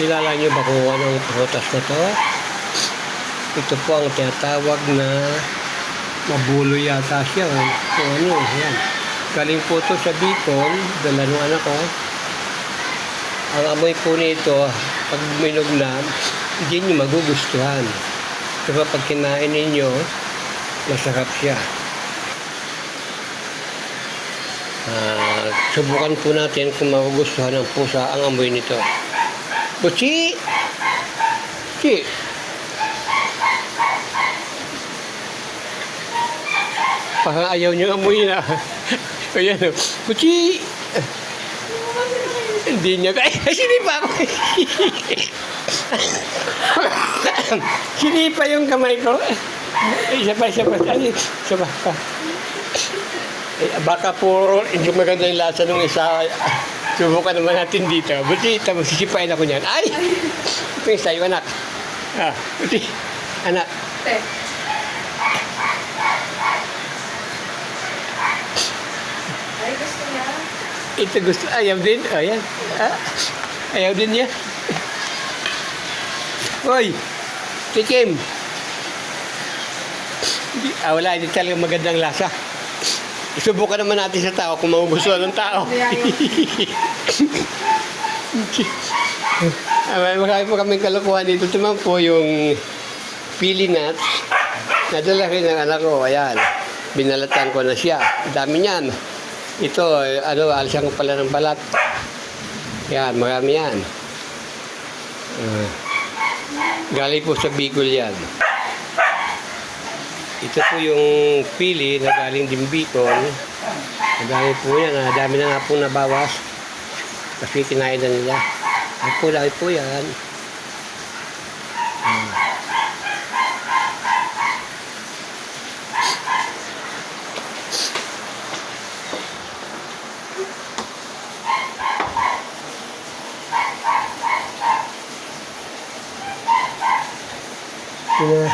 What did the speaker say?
Kilala niyo ba kung anong prutas na to? Ito po ang tinatawag na mabulo yata siya. o Kung ano, yan. Galing po to sa Bicol, dala ng anak ko. Ang amoy po nito, pag minog na, hindi niyo magugustuhan. Pero pag kinain ninyo, masarap siya. Ah, subukan po natin kung magugustuhan ng pusa ang amoy nito. Buchi! Buchi! Parang ayaw niyo amoy na. Ayan o. Buchi! Hindi niya. Ay, sinipa ako. sinipa yung kamay ko. Ay, Isa pa, isa pa. Ay, isa pa. Eh, baka po hindi maganda yung lasa ng isa. Subukan naman natin dito. Buti, tapos sisipain ako niyan. Ay! Ito yung sa'yo, anak. Ah, buti. Anak. Te. Ay, gusto niya. Ito gusto. Ayaw din. Ayan. Ah, ayaw din niya. Hoy! Tikim! Ah, wala. Hindi talaga magandang lasa. Isubukan naman natin sa tao kung magugustuhan ng tao. Ah, Marami po kaming kalokohan dito. Ito naman po yung pili nuts. Nadala rin ng anak ko. Ayan. Binalatan ko na siya. Dami niyan. Ito, eh, ano, alisan ko pala ng balat. Yan, marami yan. Ah, galing po sa Bicol yan. Ito po yung pili na galing din Bicol. Madami po yan. ah. Dami na nga po nabawas. Kasi kinain na nila. Ang kulay po yan. Ah. Pina,